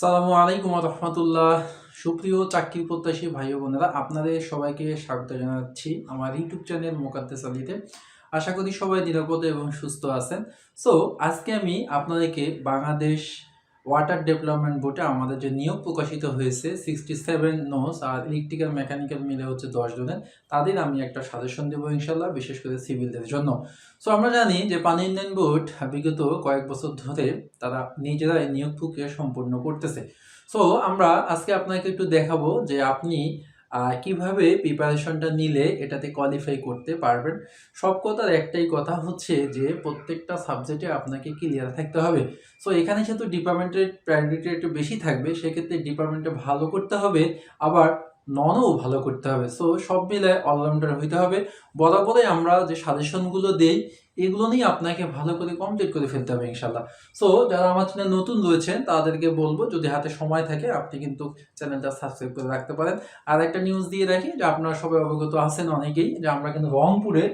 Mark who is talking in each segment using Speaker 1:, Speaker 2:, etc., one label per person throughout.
Speaker 1: সালামু আলাইকুম রহমতুল্লাহ। সুপ্রিয় চাকরি প্রত্যাশী ভাই বোনেরা, আপনাদের সবাইকে স্বাগত জানাচ্ছি আমার ইউটিউব চ্যানেল মোকাদ্দেস আলীতে। আশা করি সবাই নিরাপদে এবং সুস্থ আছেন। সো আজকে আমি আপনাদেরকে বাংলাদেশ ওয়াটার ডেভেলপমেন্ট বোর্ডে আমাদের যে নিয়োগ প্রকাশিত হয়েছে সিক্সটি সেভেন নোস আর ইলেকট্রিক্যাল মেকানিক্যাল মিলে হচ্ছে দশ জনের, তাদের আমি একটা সাজেশন দেবো ইনশাল্লাহ, বিশেষ করে সিভিলদের জন্য। সো আমরা জানি যে পানি উন্নয়ন বোর্ড বিগত কয়েক বছর ধরে তারা নিজেরাই নিয়োগ প্রক্রিয়া সম্পূর্ণ করতেছে। সো আমরা আজকে আপনাকে একটু দেখাবো যে আপনি কীভাবে প্রিপারেশনটা নিলে এটাতে কোয়ালিফাই করতে পারবেন? সব কথার একটাই কথা হচ্ছে যে, প্রত্যেকটা সাবজেক্টে আপনাকে ক্লিয়ার থাকতে হবে। সো এখানে যেহেতু ডিপার্টমেন্টের প্রায়োরিটি একটু বেশি থাকবে, সেক্ষেত্রে ডিপার্টমেন্টে ভালো করতে হবে, আবার ননও ভালো করতে হবে। সো সব মিলে অলরাউন্ডার হইতে হবে। বরাবরই আমরা যে সাজেশনগুলো দেই এগুলো নিয়ে আপনাকে ভালো করে কমপ্লিট করে ফেলতে হবে ইনশাল্লাহ সো যারা আমার চ্যানেল নতুন রয়েছেন, তাদেরকে বলব, যদি হাতে সময় থাকে, আপনি কিন্তু চ্যানেলটা সাবস্ক্রাইব করে রাখতে পারেন। আর একটা নিউজ দিয়ে রাখি, যে আপনারা সবাই অবগত আছেন অনেকেই, যে আমরা কিন্তু রংপুরে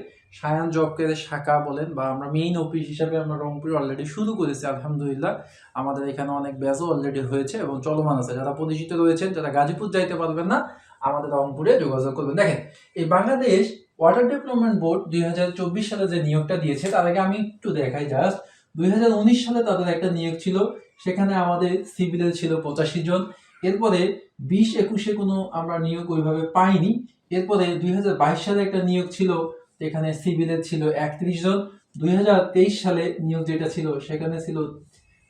Speaker 1: সায়ান জব কেয়ারের শাখা বলেন, বা আমরা মেইন অফিস হিসাবে আমরা রংপুরে অলরেডি শুরু করেছি, আলহামদুলিল্লাহ। আমাদের এখানে অনেক ব্যাচও অলরেডি হয়েছে এবং চলমান আছে। যারা পরিচিত রয়েছেন, যারা গাজীপুর যাইতে পারবেন না, আমাদের রংপুরে যোগাযোগ করবেন। দেখেন, এই বাংলাদেশ ওয়াটার ডেভেলপমেন্ট বোর্ড দুই হাজার চব্বিশ সালে যে নিয়োগটা দিয়েছে, তার আগে আমি একটু দেখাই জাস্ট দুই হাজার উনিশ সালে তাদের একটা নিয়োগ ছিল, সেখানে আমাদের সিভিলের ছিল পঁচাশি জন। এরপরে বিশ একুশে কোনো আমরা নিয়োগ ওইভাবে পাইনি। এরপরে দুই হাজার বাইশ সালে একটা নিয়োগ ছিল এখানে সিভিলের ছিল একত্রিশ জন। দুই হাজার তেইশ সালে নিয়োগ যেটা ছিল, সেখানে ছিল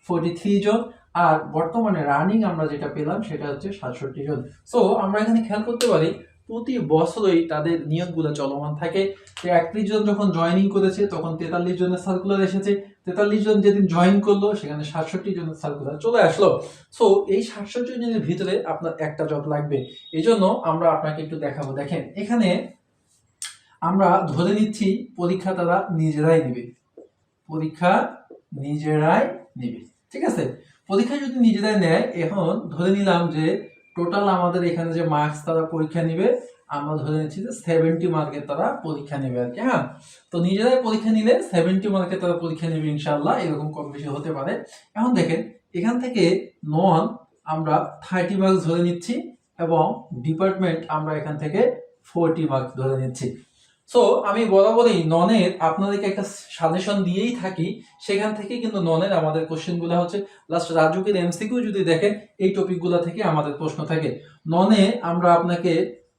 Speaker 1: ফোর্টি থ্রি জন। আর বর্তমানে রানিং আমরা যেটা পেলাম, সেটা হচ্ছে সাতষট্টি জন। সো আমরা এখানে খেয়াল করতে পারি প্রতি বছরই তাদের নিয়োগগুলো চলমান থাকে। যে একত্রিশ জন যখন জয়েনিং করেছে, তখন তেতাল্লিশ জনের সার্কুলার এসেছে। তেতাল্লিশ জন যেদিন জয়েন করল, সেখানে সাতষট্টি জনের সার্কুলার চলে আসলো। সো এই সাতষট্টি জনের ভিতরে আপনার একটা জব লাগবে। এই জন্য আমরা আপনাকে একটু দেখাবো। দেখেন, এখানে আমরা ধরে নিচ্ছি, পরীক্ষা তারা নিজেরাই নেবে। পরীক্ষা নিজেরাই নেবে। ঠিক আছে? পরীক্ষা যদি নিজেরাই নেয়, এখন ধরে নিলাম যে টোটাল আমাদের এখানে যে মার্কস তারা পরীক্ষা নিবে, আমরা ধরে নিচ্ছি যে সেভেন্টি মার্কের তারা পরীক্ষা নেবে আর কি হ্যাঁ? তো নিজেরাই পরীক্ষা নিলে সেভেন্টি মার্কের তারা পরীক্ষা নেবে ইনশাল্লাহ এরকম কম বেশি হতে পারে। এখন দেখেন, এখান থেকে নন আমরা থার্টি মার্কস ধরে নিচ্ছি এবং ডিপার্টমেন্ট আমরা এখান থেকে ফোরটি মার্কস ধরে নিচ্ছি। সো আমি বরাবরই ননের আপনাদেরকে একটা সাজেশন দিয়েই থাকি। সেখান থেকে কিন্তু ননের আমাদের কোশ্চেনগুলো হচ্ছে লাস্ট রাজুকের এমসিকিউ যদি দেখেন, এই টপিকগুলো থেকে আমাদের প্রশ্ন থাকে। ননে আমরা আপনাকে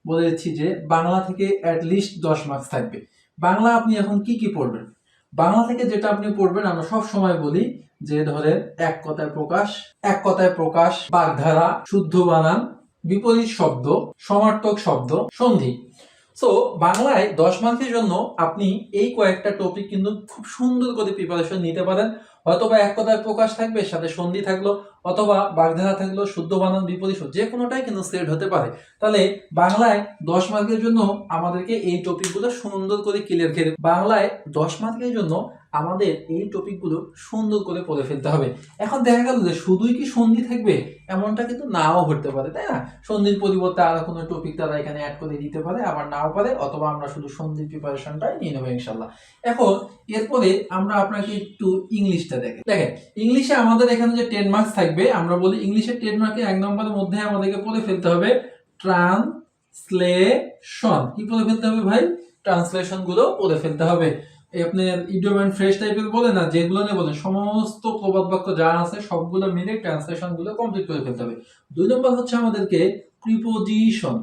Speaker 1: বলে দিচ্ছি যে, বাংলা থেকে অ্যাটলিস্ট দশ মার্কস থাকবে। বাংলা আপনি এখন কি কি পড়বেন? বাংলা থেকে যেটা আপনি পড়বেন, আমরা সব সময় বলি যে, ধরেন এক কথায় প্রকাশ, এক কথায় প্রকাশ, বাগধারা, শুদ্ধ বানান, বিপরীত শব্দ, সমার্থক শব্দ, সন্ধি। সো বাংলায় দশ মার্কের জন্য আপনি এই কয়েকটা টপিক কিন্তু খুব সুন্দর করে প্রিপারেশন নিতে পারেন। হয়তোবা এক কথায় প্রকাশ থাকবে, সাথে সন্ধি থাকল, অথবা বাগধারা থাকল, শুদ্ধ বানান, বিপরীত যে কোনোটাই কিন্তু সেট হতে পারে। তাহলে বাংলায় দশ মার্কের জন্য আমাদেরকে এই টপিকগুলো সুন্দর করে ক্লিয়ার খেলে বাংলায় দশ মার্কের জন্য আমাদের এই টপিকগুলো সুন্দর করে পড়ে ফেলতে হবে। এখন দেখা গেল যে শুধুই কি সন্ধি থাকবে? এমনটা কিন্তু নাও হতে পারে, তাই না? সন্ধির পরিবর্তে আরও কোনো টপিক তারা এখানে অ্যাড করে দিতে পারে, আবার নাও পারে, অথবা আমরা শুধু সন্ধির প্রিপারেশনটাই নিয়ে নেব ইনশাল্লাহ এখন এরপরে আমরা আপনাকে একটু ইংলিশটা দেখেন দেখেন, ইংলিশে আমাদের এখানে যে টেন মার্কস থাকবে, আমরা বলি ইংলিশের টেন মার্কে এক নম্বরের মধ্যে আমাদেরকে পড়ে ফেলতে হবে ট্রান্সলেশন কি পড়ে ফেলতে হবে ভাই? ট্রান্সলেশনগুলো পড়ে ফেলতে হবে। আপনার ফ্রেশ টাইপের বলে না, যেগুলো নিয়ে বলেন, সমস্ত প্রবাদ বাক্য যা আছে, সবগুলো মিলে ট্রান্সলেশনগুলো কমপ্লিট করে ফেলতে হবে। দুই নম্বর হচ্ছে আমাদেরকে প্রিপোজিশন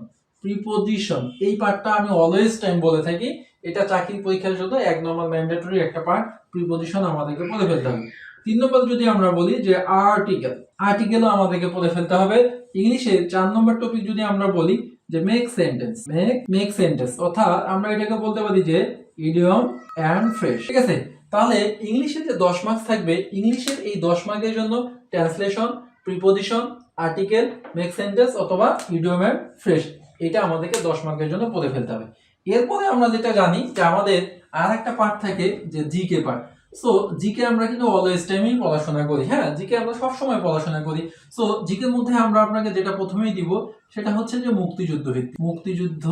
Speaker 1: প্রিপোজিশন এই পার্টটা আমি অলওয়েজ টাইম বলে থাকি, এটা চাকরি পরীক্ষার জন্য এক নম্বর ম্যান্ডেটরি একটা পার্ট প্রিপোজিশন আমাদেরকে পড়ে ফেলতে হবে। তিন নম্বর যদি আমরা বলি যে আর্টিকেল আর্টিকেলও আমাদেরকে পড়ে ফেলতে হবে। ইংলিশে চার নম্বর টপিক যদি আমরা বলি যে make sentence make make sentence অর্থাৎ আমরা এটাকে বলতে পারি যে ইডিয়ম অ্যান্ড ফ্রেশ ঠিক আছে? তাহলে ইংলিশে যে দশ মার্কস থাকবে, ইংলিশের এই দশ মার্কের জন্য translation preposition article make sentence অথবা ইডিয়ম অ্যান্ড ফ্রেশ এটা আমাদেরকে দশ মার্কের জন্য পড়ে ফেলতে হবে। এরপরে আমরা যেটা জানি যে আমাদের আর একটা পার্ট থাকে যে G K part so GK আমরা কিন্তু অলওয়েজ টাইমেই পড়াশোনা করি হ্যাঁ? জিকে আমরা সবসময় পড়াশোনা করি। সো জিকের মধ্যে আমরা আপনাকে যেটা প্রথমেই দিব, সেটা হচ্ছে যে মুক্তিযুদ্ধ ভিত্তিক। মুক্তিযুদ্ধ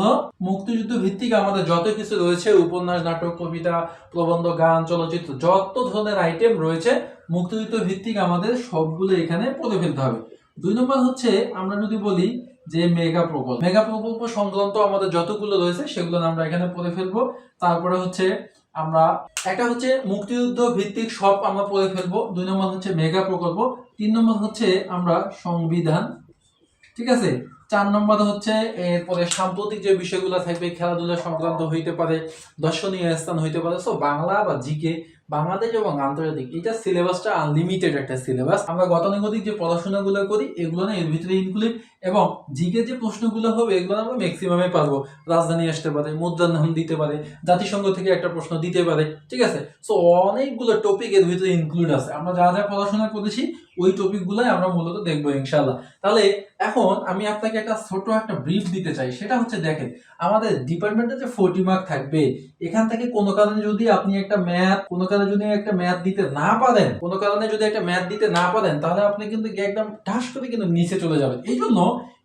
Speaker 1: মুক্তিযুদ্ধ ভিত্তিক আমাদের যত কিছু রয়েছে, উপন্যাস, নাটক, কবিতা, প্রবন্ধ, গান, চলচ্চিত্র, যত ধরনের আইটেম রয়েছে, মুক্তিযুদ্ধ ভিত্তিক আমাদের সবগুলো এখানে পড়ে ফেলতে হবে। দুই নম্বর হচ্ছে, আমরা যদি বলি যে মেগা প্রকল্প। মেগা প্রকল্প সংক্রান্ত আমাদের যতগুলো রয়েছে, সেগুলো আমরা এখানে পড়ে ফেলব। তারপরে হচ্ছে আমরা একটা হচ্ছে মুক্তিযুদ্ধ ভিত্তিক সব আমরা পড়ে ফেলব, দুই নম্বর হচ্ছে মেগা প্রকল্প, তিন নম্বর হচ্ছে আমরা সংবিধান, ঠিক আছে? চার নম্বর হচ্ছে এরপরে সাম্প্রতিক যে বিষয়গুলো থাকবে, খেলাধুলা সংক্রান্ত হইতে পারে, দর্শনীয় স্থান হইতে পারে সো বাংলা বা জিকে বাংলাদেশ এবং আন্তর্জাতিক, এটা সিলেবাসটা আনলিমিটেড একটা সিলেবাস আমরা গতানুগতিক যে পড়াশোনাগুলো করি, এগুলো না এর ভিতরে ইনক্লুড এবং জিকে যে প্রশ্নগুলো হবে, এগুলো আমরা ম্যাক্সিমামে পারব। রাজধানী আসতে পারে মুদ্রার নাম দিতে পারে, জাতিসংঘ থেকে একটা প্রশ্ন দিতে পারে, ঠিক আছে? সো অনেকগুলো টপিক এর ভিতরে ইনক্লুড আছে। আমরা যা যা পড়াশোনা করেছি, ওই টপিকগুলোই আমরা মূলত দেখব ইনশাল্লাহ তাহলে এখন আমি আপনাকে একটা ছোট একটা ব্রিফ দিতে চাই। সেটা হচ্ছে দেখেন, আমাদের ডিপার্টমেন্টে যে ফোর্টি মার্ক থাকবে, এখান থেকে কোনো কারণে যদি আপনি একটা ম্যাথ কোনো কারণে যদি একটা ম্যাথ দিতে না পারেন, কোনো কারণে যদি একটা ম্যাথ দিতে না পারেন, তাহলে আপনি কিন্তু একদম ঠাস করে কিন্তু নিচে চলে যাবেন। এই জন্য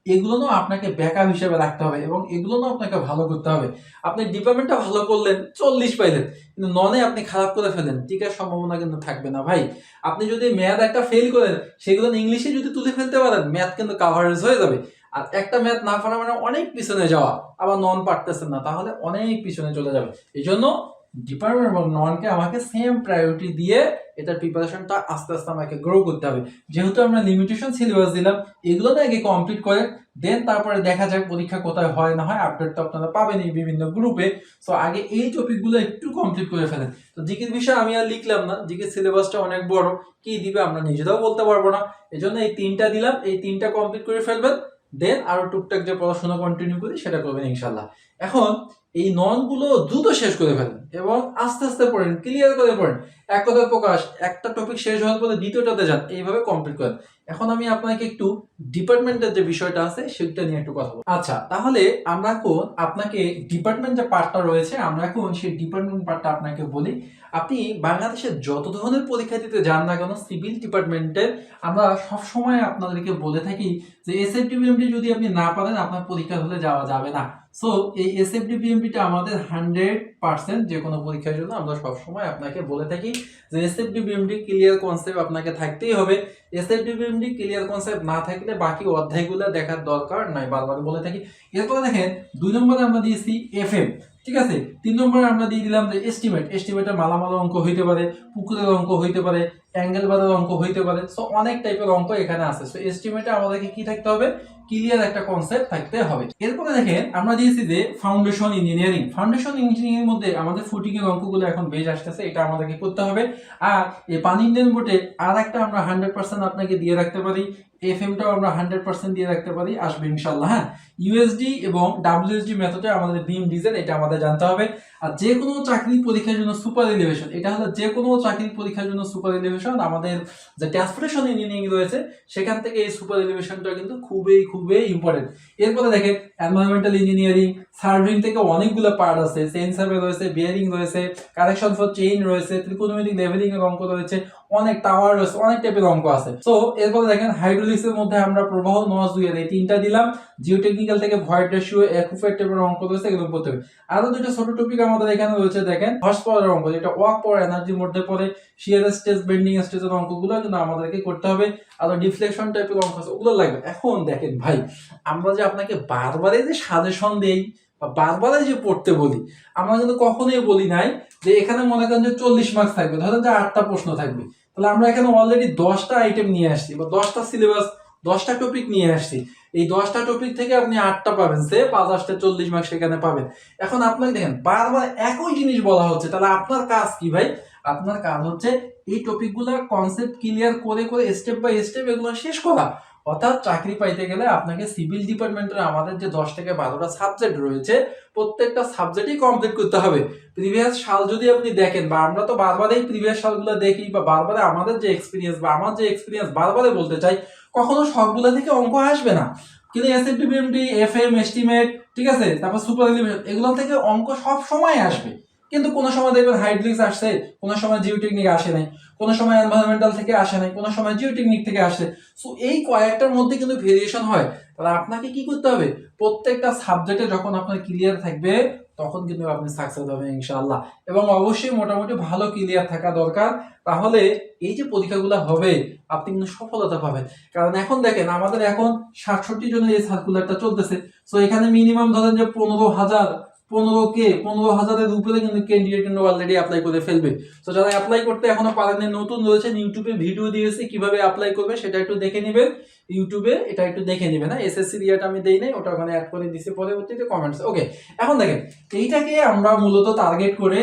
Speaker 1: এগুলো না আপনাকে ব্যাকআপ হিসেবে রাখতে হবে এবং এগুলো না আপনাকে ভালো করতে হবে। আপনি ডিপার্টমেন্টটা ভালো করলেন, চল্লিশ পাইলেন, কিন্তু ননে আপনি খারাপ করে ফেলেন টিকার সম্ভাবনা কিন্তু থাকবে না ভাই। আপনি যদি ম্যাথ একটা ফেল করেন, সেগুলো ইংলিশে যদি তুলে ফেলতে পারেন ম্যাথ কিন্তু কাভারেজ হয়ে যাবে। আর একটা ম্যাথ না পারা মানে অনেক পিছনে যাওয়া, আবার নন পারতেছেন না, তাহলে অনেক পিছনে চলে যাবে। এই জন্য ডিপার্টমেন্ট এবং ননকে আমাকে সেম প্রায়োরিটি দিয়ে এটার প্রিপারেশনটা আস্তে আস্তে আমাকে গ্রো করতে হবে। যেহেতু আমরা লিমিটেশন সিলেবাস দিলাম এগুলো না আগে কমপ্লিট করেন দেন তারপরে দেখা যাক পরীক্ষা কোথায় হয়, না হয় আপডেট তো আপনারা পাবেন এই বিভিন্ন গ্রুপে সো আগে এই টপিকগুলো একটু কমপ্লিট করে ফেলেন। তো জিকের বিষয়ে আমি আর লিখলাম না, জিকের সিলেবাসটা অনেক বড়, কি দিবে আমরা নিজেরাও বলতে পারব না। এই জন্য এই তিনটা দিলাম, এই তিনটা কমপ্লিট করে ফেলবেন দেন আরও টুকটাক যে পড়াশোনা কন্টিনিউ করি, সেটা করবেন ইনশাল্লাহ এখন এই ননগুলো দ্রুত শেষ করে ফেলেন এবং আস্তে আস্তে পড়েন ক্লিয়ার করে পড়েন। এক কথায় প্রকাশ, একটা টপিক শেষ হওয়ার পরে দ্বিতীয়টাতে যান, এইভাবে কমপ্লিট করেন। এখন আমি আপনাকে একটু ডিপার্টমেন্টের যে বিষয়টা আছে, সেটা নিয়ে একটু কথা বলব। আচ্ছা তাহলে আমরা এখন আপনাকে ডিপার্টমেন্ট যে পার্টটা রয়েছে, আমরা এখন সেই ডিপার্টমেন্ট পার্টটা আপনাকে বলি। আপনি বাংলাদেশের যত ধরনের পরীক্ষা দিতে যান না কেন, সিভিল ডিপার্টমেন্টের আমরা সব সময় আপনাদেরকে বলে থাকি যে এস এফ যদি আপনি না পারেন, আপনার পরীক্ষা হলে যাওয়া যাবে না। সো এই এস এফ ডিপিএমপিটা আমাদের হান্ড্রেড পার্সেন্ট যে কোনো পরীক্ষার জন্য আমরা সবসময় আপনাকে বলে থাকি যে S F DPMD clear concept আপনাকে থাকতেই হবে। S F DPMD clear concept না থাকলে বাকি অধ্যায়গুলো দেখার দরকার নাই। বারবার বলে থাকি। এরপরে দেখেন, দুই নম্বরে আমরা দিয়েছি এফ এম ঠিক আছে? তিন নম্বরে আমরা দিয়ে দিলাম যে এস্টিমেট এস্টিমেটের মালামাল অঙ্ক হইতে পারে, পুকুরের অঙ্ক হইতে পারে অ্যাঙ্গেল বারের অঙ্ক হইতে পারে। সো অনেক টাইপের অঙ্ক এখানে আছে। সো এস্টিমেটে আমাদেরকে কি থাকতে হবে? ক্লিয়ার একটা কনসেপ্ট থাকতে হবে। এরপরে দেখেন, আমরা দিয়েছি যে ফাউন্ডেশন ইঞ্জিনিয়ারিং ফাউন্ডেশন ইঞ্জিনিয়ারিং মধ্যে আমাদের ফুটিং এর অঙ্কগুলো এখন বেশ আসতেছে, এটা আমাদেরকে করতে হবে। আর এই পানি ইন্ডিয়ান বোর্ডে আর একটা আমরা হান্ড্রেড পার্সেন্ট আপনাকে দিয়ে রাখতে পারি। এফ এমটাও আমরা হান্ড্রেড পার্সেন্ট দিয়ে রাখতে পারি, আসবে ইনশাল্লাহ হ্যাঁ? ইউএসডি এবং ডাব্লিউএসডি মেথডে আমাদের বিম ডিজাইন এটা আমাদের জানতে হবে। আর যে কোনো চাকরি পরীক্ষার জন্য সুপার এলিভেশন এটা হলো যে কোনো চাকরি পরীক্ষার জন্য সুপার এলিভেশন আমাদের যে ট্রান্সপোর্টেশন ইঞ্জিনিয়ারিং রয়েছে, সেখান থেকে এই সুপার এলিভেশনটা কিন্তু খুবই খুবই ইম্পর্টেন্ট এরপরে দেখেন এনভায়রনমেন্টাল ইঞ্জিনিয়ারিং সার্ভিং থেকে অনেকগুলো পার্ট আছে সেন্সারে রয়েছে বিয়ারিং রয়েছে কারেকশন ফর চেইন রয়েছে ত্রিকোণমিতিক লেভেলিং এর অঙ্ক রয়েছে, অনেক টাওয়ার রয়েছে, অনেক টাইপের অঙ্ক আছে। তো এরপরে দেখেন এর মধ্যে আমরা প্রবাহ নজ দুই, এই তিনটা দিলাম। জিওটেকনিক্যাল থেকে ভয়েড রেশিও একুফের টাইপের অঙ্ক রয়েছে, এগুলো পড়তে হবে। আরও দুটো ছোট টপিক আমাদের এখানে রয়েছে, দেখেন হর্স পাওয়ার অঙ্ক, যেটা ওয়াক পাওয়ার এনার্জির মধ্যে পড়ে শিয়ার স্টেজ বেন্ডিং স্টেজের অঙ্কগুলো কিন্তু আমাদেরকে করতে হবে। আরও ডিফ্লেকশন টাইপের অঙ্ক আছে, ওগুলো লাগবে। এখন দেখেন ভাই, আমরা যে আপনাকে বারবারে যে সাজেশন দেই বা বারবারে যে পড়তে বলি, আমরা কিন্তু কখনোই বলি নাই যে এখানে মনে করেন যে চল্লিশ মার্কস থাকবে, ধরেন যে আটটা প্রশ্ন থাকবে। তাহলে আমরা এখানে অলরেডি দশটা আইটেম নিয়ে আসছি, বা দশটা সিলেবাস দশটা টপিক নিয়ে আসছি। এই দশটা টপিক থেকে আপনি আটটা পাবেন সে পাঁচ আসতে চল্লিশ মার্ক সেখানে পাবেন। এখন আপনাকে দেখেন, বারবার একই জিনিস বলা হচ্ছে, তাহলে আপনার কাজ কি ভাই? আপনার কাজ হচ্ছে এই টপিকগুলো কনসেপ্ট ক্লিয়ার করে করে স্টেপ বাই স্টেপ এগুলো শেষ করা। অর্থাৎ চাকরি পাইতে গেলে আপনাকে সিভিল ডিপার্টমেন্টের আমাদের যে দশ থেকে বারোটা সাবজেক্ট রয়েছে, প্রত্যেকটা সাবজেক্টই কমপ্লিট করতে হবে। প্রিভিয়াস সাল যদি আপনি দেখেন, বা আমরা তো বারবারই প্রিভিয়াস সালগুলো দেখি, বা বারবারে আমাদের যে এক্সপিরিয়েন্স বা আমার যে এক্সপিরিয়েন্স বারবারে বলতে চাই, কখনো সবগুলো থেকে অঙ্ক আসবে না। কিন্তু এস এফ এম এস্টিমেট ঠিক আছে? তারপর সুপার এলিভেশন এগুলো থেকে অঙ্ক সব সময় আসবে। কিন্তু কোনো সময় দেখবেন হাইড্রিক্স আসছে কোনো সময় জিওটেকনিক আসে নাই, কোনো সময় এনভায়রনমেন্টাল থেকে আসে নাই, কোনো সময় জিওটেকনিক থেকে আসে। সো এই কয়েকটার মধ্যে কিন্তু ভেরিয়েশন হয়। তাহলে আপনাকে কি করতে হবে? প্রত্যেকটা সাবজেক্টে যখন আপনার ক্লিয়ার থাকবে, তখন কিন্তু আপনি সাকসেস হবেন ইনশাআল্লাহ। এবং অবশ্যই মোটামুটি ভালো ক্লিয়ার থাকা দরকার। তাহলে এই যে পরীক্ষাগুলো হবে, আপনি কিন্তু সফলতা পাবেন। কারণ এখন দেখেন, আমাদের এখন সাতষট্টি জনের এই সার্কুলারটা চলতেছে। তো এখানে মিনিমাম ধরেন যে পনেরো হাজার পনেরো কে পনেরো হাজারের উপরে কিন্তু ক্যান্ডিডেট অলরেডি অ্যাপ্লাই করে ফেলবে। তো যারা অ্যাপ্লাই করতে এখনও পারেননি, নতুন রয়েছেন ইউটিউবে ভিডিও দিয়েছি, কীভাবে অ্যাপ্লাই করবে সেটা একটু দেখে নেবেন। ইউটিউবে এটা একটু দেখে নেবেন হ্যাঁ? এসএসসি দিয়াটা আমি দেই নাই, ওটা ওখানে অ্যাড করে দিছি, পরবর্তীতে কমেন্টস ওকে এখন দেখেন, এইটাকে আমরা মূলত টার্গেট করে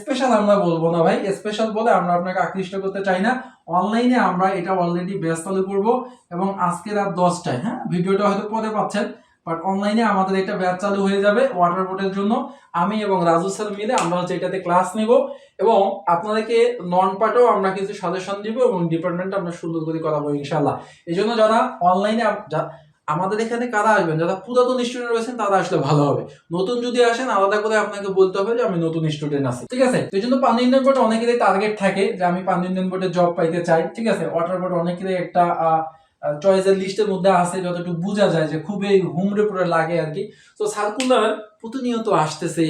Speaker 1: স্পেশাল আমরা বলব না ভাই স্পেশাল বলে আমরা আপনাকে আকৃষ্ট করতে চাই না। অনলাইনে আমরা এটা অলরেডি চালু করব, এবং আজকে রাত দশটায় হ্যাঁ? ভিডিওটা হয়তো পরে পাচ্ছেন। বাট অনলাইনে আমাদের এটা ব্যাচ চালু হয়ে যাবে ওয়াটার বোর্ডের জন্য। আমি এবং রাজু স্যার মিলে আমরা হচ্ছে এটাতে ক্লাস নেব এবং আপনাদেরকে নন পার্টেও আমরা কিছু সাজেশন দিব এবং ডিপার্টমেন্ট আমরা সুন্দর করে করাবো ইনশাল্লাহ এই জন্য যারা অনলাইনে আমাদের এখানে কারা আসবেন, যারা পুরাতন স্টুডেন্ট রয়েছেন, তারা আসলে ভালো হবে। নতুন যদি আসেন, আলাদা করে আপনাকে বলতে হবে যে আমি নতুন স্টুডেন্ট আছি। ঠিক আছে? এই জন্য পানি ইন্ডিয়ান বোর্ডে অনেকেরই টার্গেট থাকে যে আমি পানি ইন্ডিয়ান বোর্ডে জব পাইতে চাই। ঠিক আছে? ওয়াটার বোর্ড অনেকেরই একটা চয়েসের লিস্টের মধ্যে আছে যতটুকু বোঝা যায় যে খুবই হুমড়ে পড়ে লাগে আর কি। তো সার্কুলার প্রতিনিয়ত আসতেছে,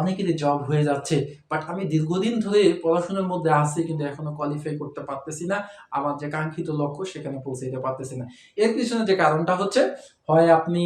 Speaker 1: অনেকেরই জব হয়ে যাচ্ছে বাট আমি দীর্ঘদিন ধরে পড়াশোনার মধ্যে আছি কিন্তু এখনও কোয়ালিফাই করতে পারতেছি না। আমার যে কাঙ্ক্ষিত লক্ষ্য সেখানে পৌঁছে পৌঁছাইতে পারতেছি না। এর পিছনে যে কারণটা হচ্ছে, হয় আপনি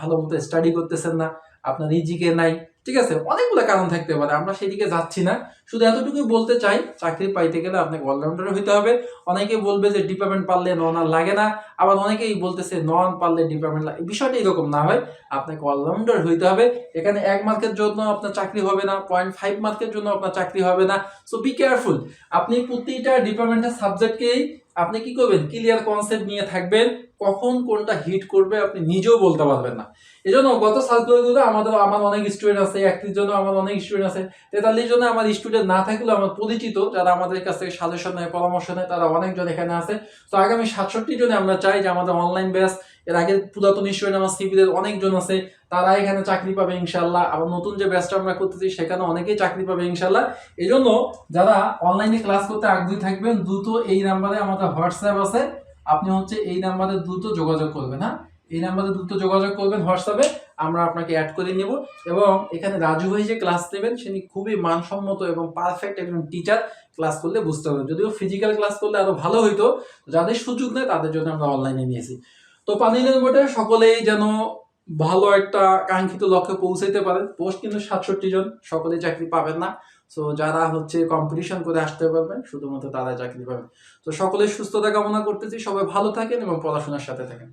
Speaker 1: ভালো মতো স্টাডি করতেছেন না, আপনার ইজিকে নাই ঠিক আছে? অনেকগুলো কারণ থাকতে পারে, আমরা সেদিকে যাচ্ছি না। শুধু এতটুকুই বলতে চাই, চাকরি পাইতে গেলে আপনাকে অলরাউন্ডার হইতে হবে। অনেকে বলবে যে ডিপার্টমেন্ট পারলে নন আর লাগে না, আবার অনেকেই বলতেছে নন পারলে ডিপার্টমেন্ট লাগে বিষয়টা এরকম না হয়, আপনাকে অলরাউন্ডার হইতে হবে। এখানে এক মার্কের জন্য আপনার চাকরি হবে না পয়েন্ট ফাইভ মার্কের জন্য আপনার চাকরি হবে না। সো বি কেয়ারফুল আপনি প্রতিটা ডিপার্টমেন্টের সাবজেক্টকেই আপনি কি করবেন? ক্লিয়ার কনসেপ্ট নিয়ে থাকবেন, কখন কোনটা হিট করবে আপনি নিজেও বলতে পারবেন না। এই জন্য গত সার্কুলারগুলো আমাদের, আমার অনেক স্টুডেন্ট আছে, একত্রিশ জন আমার অনেক স্টুডেন্ট আছে, তেতাল্লিশ জনে আমার স্টুডেন্ট না থাকলেও আমার পরিচিত, যারা আমাদের কাছ থেকে সাজেশন নেয়, পরামর্শ নেয়, তারা অনেকজন এখানে আছে। তো আগামী সাতষট্টি জনে আমরা চাই যে আমাদের অনলাইন ব্যাচ এর আগে পুরাতন স্টুডেন্ট আমার সিভিলের অনেকজন আছে, তারা এখানে চাকরি পাবে ইনশাল্লাহ আবার নতুন যে ব্যাচটা আমরা করতেছি, সেখানে অনেকেই চাকরি পাবে ইনশাল্লাহ এই জন্য যারা অনলাইনে ক্লাস করতে আগ্রহী থাকবেন, দ্রুত এই নাম্বারে আমাদের হোয়াটসঅ্যাপ আছে। আপনি হচ্ছে এই নাম্বারে দ্রুত যোগাযোগ করবেন হ্যাঁ? এই নাম্বারে দ্রুত যোগাযোগ করবেন হোয়াটসঅ্যাপে আমরা আপনাকে অ্যাড করে নেব। এবং এখানে রাজু ভাই যে ক্লাস নেবেন তিনি খুবই মানসম্মত এবং পারফেক্ট একজন টিচার ক্লাস করলে বুঝতে পারবেন। যদিও ফিজিক্যাল ক্লাস করলে আরও ভালো হইতো, যাদের সুযোগ নেই, তাদের জন্য আমরা অনলাইনে নিয়েছি। তো পানিলেন বোর্ডে সকলেই যেন ভালো একটা কাঙ্ক্ষিত লক্ষ্যে পৌঁছাইতে পারেন পোস্ট কিন্তু সাতষট্টি জন, সকলেই চাকরি পাবেন না। তো যারা হচ্ছে কম্পিটিশন করে আসতে পারবেন, শুধুমাত্র তারা চাকরি পাবেন তো সকলে সুস্থতা কামনা করতেছি, সবাই ভালো থাকেন এবং পড়াশোনার সাথে থাকেন।